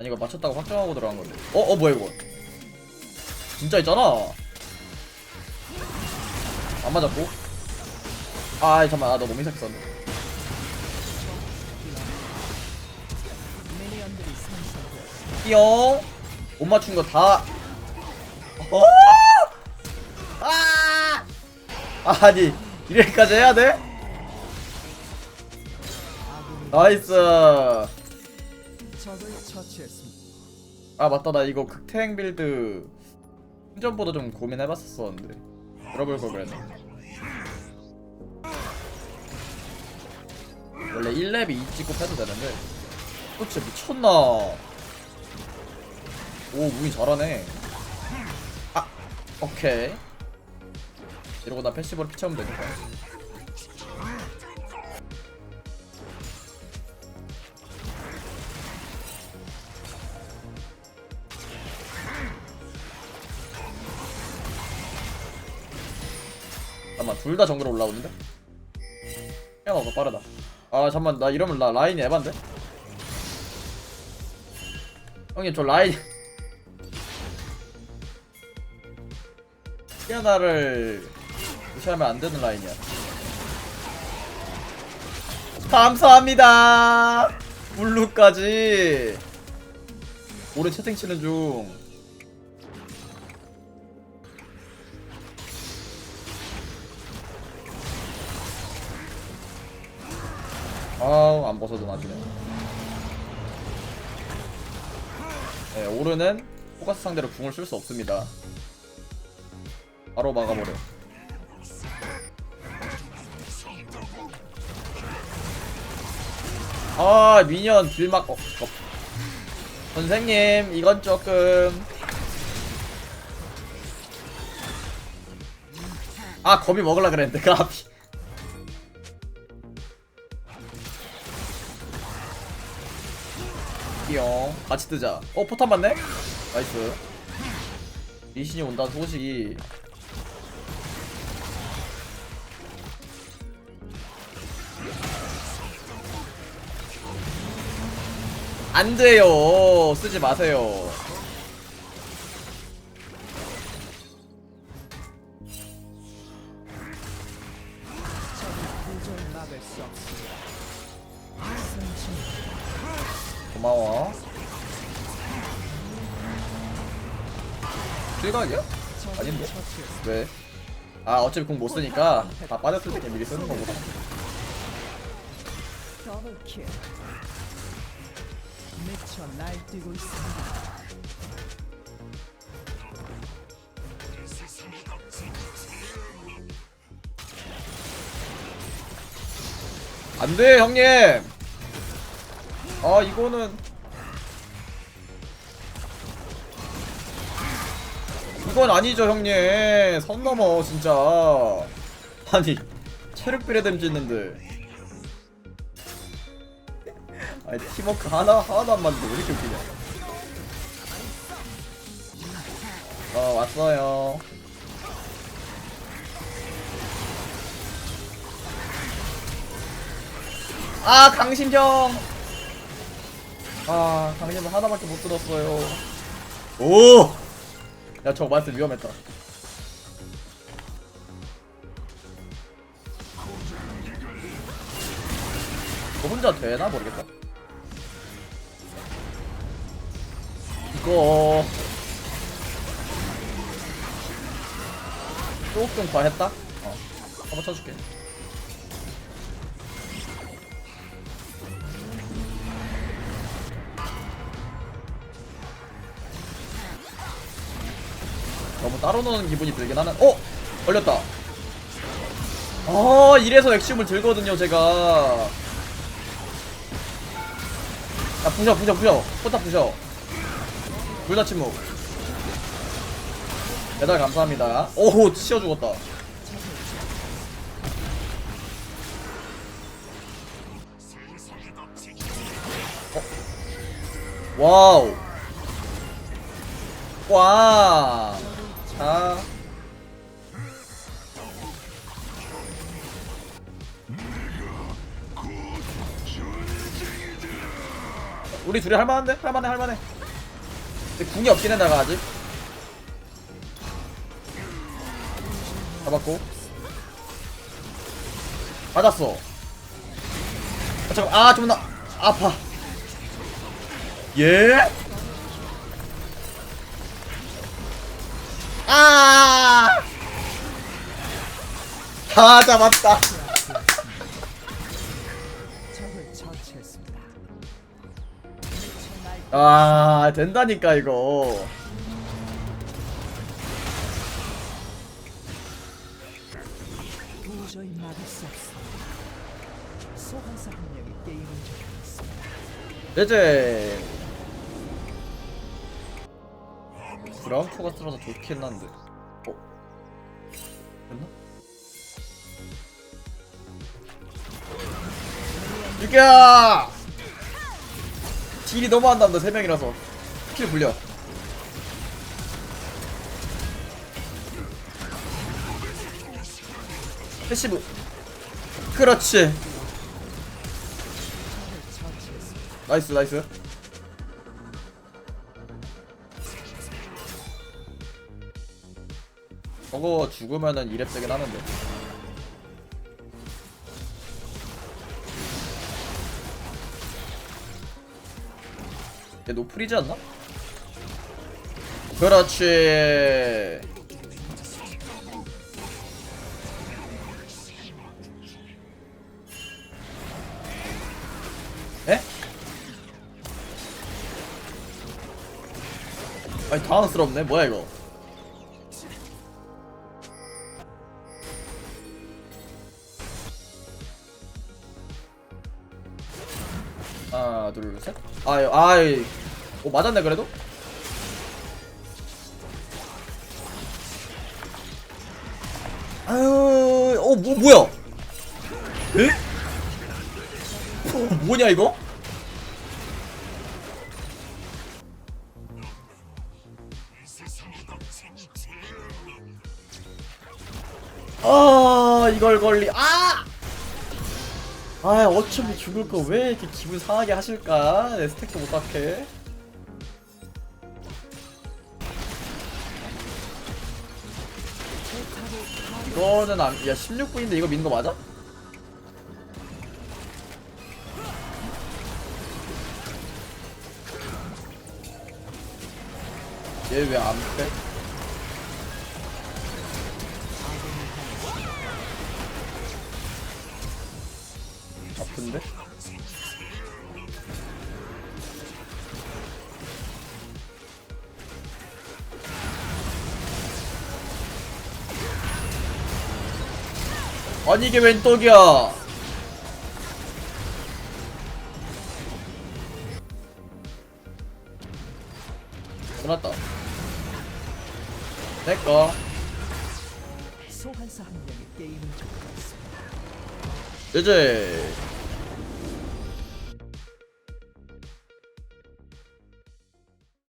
아니 이거 맞췄다고 확정하고 들어간 건데 어? 어 뭐야 이거 진짜 있잖아 안 맞았고 아 잠깐만 아, 너 몸이 삭혔었네 띠용 못 맞춘 거다 어? 아! 아니 이렇게까지 해야 돼? 나이스 적을 처치했습니다. 아 맞다. 나 이거 극탱 빌드 충전보다 좀 고민해봤었었는데. 들어볼 걸 그랬네. 원래 1렙이 2 찍고 패도 되는데. 또 진짜 미쳤나. 오 무인 잘하네. 아 오케이. 이러고 나 패시브로 피치하면 되니까 잠깐만 둘 다 정글 올라오는데? 더 빠르다. 아 잠만 나 이러면 나 라인이 에반데? 형님 저 라인. 피아나를 무시하면 안 되는 라인이야. 감사합니다! 블루까지! 오래 채팅 치는 중 안 벗어도 나중에 네 오르는 포커스 상대로 궁을 쓸 수 없습니다. 바로 막아버려. 아 미니언 길막 어, 어. 선생님 이건 조금. 아 거미 먹으려 그랬는데 까비 띠용 같이 뜨자. 어 포탄 맞네? 나이스. 리신이 온다는 소식이. 안 돼요. 쓰지 마세요 고마워 실각이야? 아닌데? 왜? 아 어차피 공 못 쓰니까 다 빠졌을 때 미리 쓰는 거구나. 안돼 형님 아 이거는. 이건 아니죠 형님. 선 넘어 진짜. 아니 체력 비례됨 짓는데 아니 팀워크 하나 하나도 안 맞는데 왜 이렇게 웃기냐. 어 왔어요. 아 강심형 아 강심은 하나밖에 못 들었어요. 오! 야 저거 말씀 위험했다. 저 혼자 되나? 모르겠다. 이거. 조금 과했다? 어 한번 쳐줄게 너무 따로 노는 기분이 들긴 하는 어! 걸렸다. 아 이래서 액심을 들거든요 제가. 야 부셔 부셔 부셔. 포탑 부셔. 둘 다 침묵. 배달 감사합니다. 오호 치워 죽었다. 어? 와우. 와. 자. 우리 둘이 할만한데? 할만해 할만해. 근데 궁이 없긴 해 내가 아직. 잡았고. 맞았어. 아, 잠깐 아좀나 아파. 예? 아! 다 잡았다. 처치했습니다. 정말 아, 된다니까 이거. 도저히 막을 수 없습니다. 소환사 한 명이 게임을 종료했습니다. 이제 브라운 포가 들어서 좋긴 한데. 어? 됐나? 이겨! 딜이 너무 안 나온다 세 명이라서 스킬 불려. 패시브. 그렇지. 나이스 나이스. 저거 죽으면은 2렙 되긴 하는데. 얘 노플이지 않나? 그렇지. 에? 아니 당황스럽네 뭐야 이거 하나 둘셋. 아이 아이 오 맞았네 그래도? 아유 어 뭐 뭐야? 에? 어, 뭐냐 이거? 아 이걸 걸리 아! 아 어차피 죽을 거 왜 이렇게 기분 상하게 하실까? 내 스택도 못 닦게. 이거는 안, 야 16분인데 이거 미는 거 맞아? 얘 왜 안 빼? 아픈데? 아니 이게 웬 떡이야 끝났다 내꺼. 이제